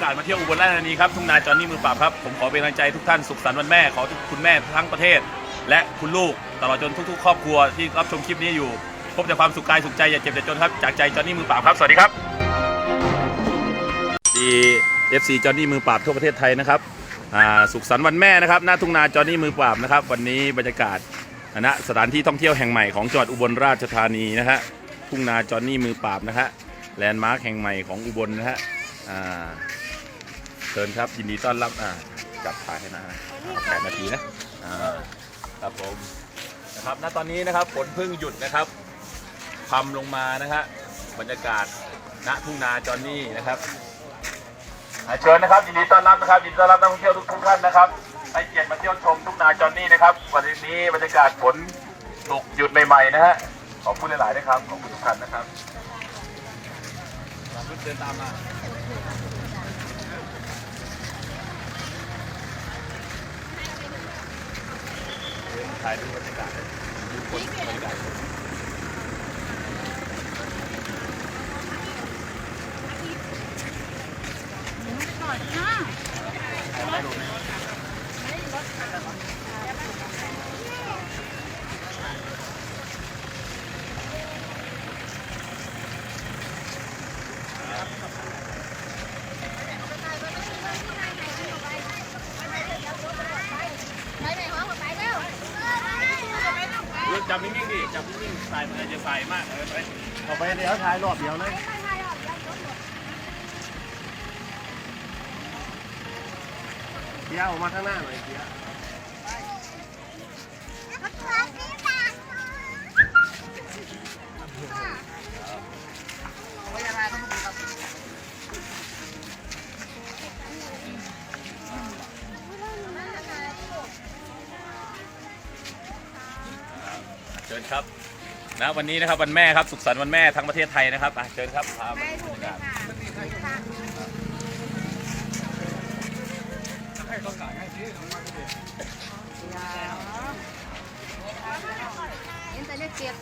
อกาสมาเที่ยวอุบลราชธานีครับทุ่งนาจอนนี่มือปราบครับ ผมขอเป็นกำลังใจทุกท่านสุขสันต์วันแม่ขอทุกคุณแม่ทั้งประเทศ และคุณลูกตลอดจนทุก ๆ ครอบครัวที่รับชมคลิปนี้อยู่ พบแต่ความสุขกายสุขใจอย่าเจ็บอย่าจนครับจากใจจอนนี่มือปราบครับสวัสดีครับดีเอฟซีจอนนี่มือปราบทั่วประเทศไทยนะครับสุขสันต์วันแม่นะครับหน้าทุ่งนาจอนนี่มือปราบนะครับ วันนี้บรรยากาศณสถานที่ท่องเที่ยวแห่งใหม่ของจังหวัดอุบลราชธานีนะฮะทุ่งนาจอนนี่มือปราบนะฮะแลนด์มาร์คแห่งใหม่ของอุบลนะฮะอ่า เชิญครับยินดีต้อนรับอ่าจับถ่ายให้นะแปดนาทีนะอ่าครับผมนะครับณตอนนี้นะครับฝนเพิ่งหยุดนะครับพำลงมานะฮะบรรยากาศณทุ่งนาจอนนี่นะครับอ่าเชิญนะครับยินดีต้อนรับนะครับยินดีต้อนรับนักท่องเที่ยวทุกทุกท่านนะครับให้เกียรติมาเที่ยวชมทุ่งนาจอนนี่นะครับวันนี้บรรยากาศฝนตกหยุดใหม่ๆนะฮะขอบคุณหลายๆนะครับขอบคุณทุกท่านนะครับเดินตามมา เดินถ่ายดูบรรยากาศดูคนบรรยากาศไปไหนหอไปเร็ว จับนิ่งๆดิจับนิ่งๆสายมันจะสายมากเลยไปเอาไปเดี๋ยวถ่ายรอบเดียวเลยเดี๋ยวออกมาข้างหน้าหน่อยเดี๋ยว เชิญครับนะวันนี้นะครับวันแม่ครับสุขสันต์วันแม่ทั้งประเทศไทยนะครับอะเชิญครับพาไปถูกเลยค่ะเห็นแต่เนี่ยเจ็บ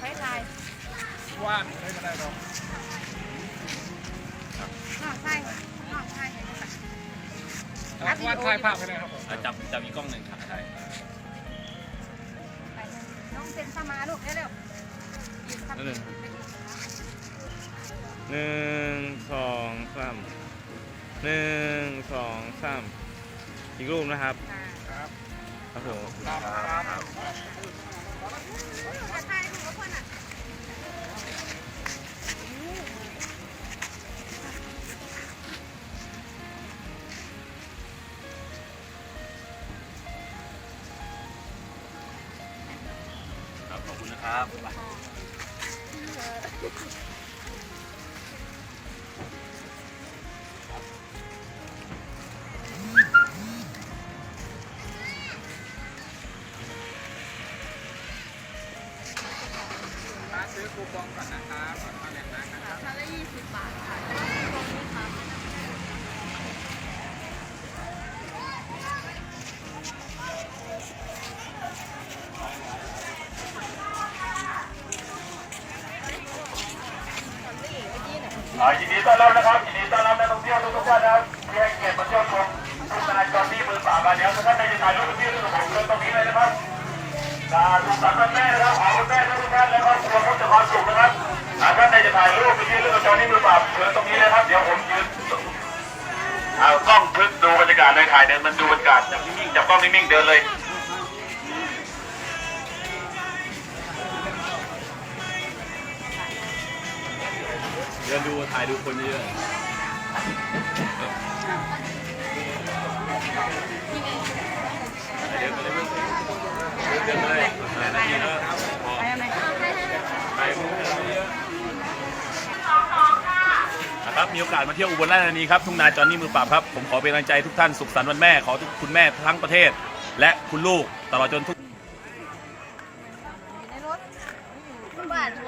ไปถ่ายว่างไม่ได้หรอกนอกใช่นอกใช่วาดถ่ายภาพไปเลยครับผมอะจับจับอีกกล้องหนึ่งครับ เซ็นสมาลูกเร็วหนึ่งหนึ่งสองสามหนึ่งสองสามอีกรูปนะครับครับครับผม ครับ ถ่าย ครับคุมาซื้อคูปองก่อนนะครับก่อนมาแหล่งนั้นนะครับชั้นละยี่สิบบาทค่ะ นดีต้อนรับนะครับยินดีต้อนรับนักท่องเที่ยวทุกท่านนะครับที่ให้เกียรติมาเที่ยวชมทุ่งนาจอนนี่มือปราบมาเดี๋ยวท่านใดจะถ่ายรูปกับพี่กับผมเชิญตรงนี้เลยนะครับอ่าสุสันต์วันแม่นะครับขอคุณแม่ทุกท่านและครอบครัวพบแต่ความสุขนะครับอ่าท่านใดจะถ่ายรูปกับพี่กับจอนนี่มือปราบเชิญตรงนี้เลยครับเดี๋ยวผมยืนเอากล้องพึกดูบรรยากาศเลยถ่ายเดินมันดูบรรยากาศจับนิ่งๆจับกล้องนิ่งๆเดินเลย เดินดูถ่ายดูคนเยอะเดินไปเลยเดินไปเลยแปดนาทีแล้วพอไปครับมีโอกาสมาเที่ยวอุบลราชธานีครับทุ่งนาจอนนี่มือปราบครับ ผมขอเป็นกำลังใจทุกท่านสุขสันต์วันแม่ขอทุกคุณแม่ทั้งประเทศ และคุณลูกตลอดจนทุกานส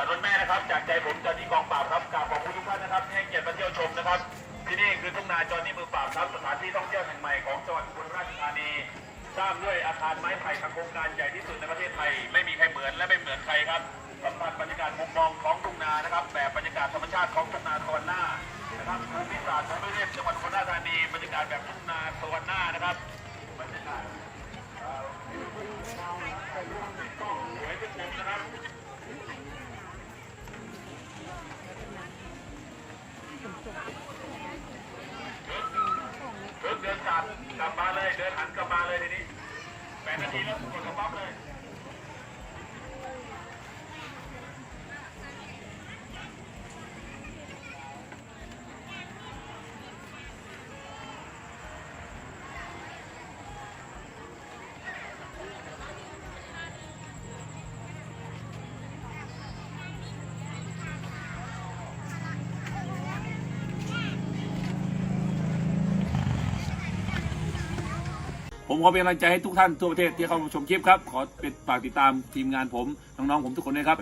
ารรถแม่นะครับ จากใจผมจอนี่กองปราบครับกราบขอบคุณทุกท่านนะครับที่ให้เกียรติมาเที่ยวชมนะครับ ที่นี่คือทุ่งนาจอนี่มือปราบครับสถานที่ท่องเที่ยวแห่งใหม่ของจังหวัดอุบลราชธานีสร้างด้วยอาคารไม้ไผ่ทางโครงการใหญ่ที่สุดในประเทศไทย ไม่มีใครเหมือนและไม่เหมือนใครครับสัมผัสบรรยากาศมุมมองของทุ่งนานะครับแบบบรรยากาศธรรมชาติของทุ่งนาตอนหน้านะครับภูมิศาสตร์ของประเทจังหวัดอุบลราชธานีบรรยากาศแบบทุ่งนาตอนหน้านะครับบรรยากาศ เดินกลับกลับมาเลย เดินหันกลับมาเลยทีนี้แปดนาทีแล้วกดกระป๋อบเลย ผมขอเป็นกำลังใจให้ทุกท่านทั่วประเทศที่เข้ามาชมคลิปครับ ขอเป็นฝากติดตามทีมงานผม น้องๆผมทุกคนด้วยครับ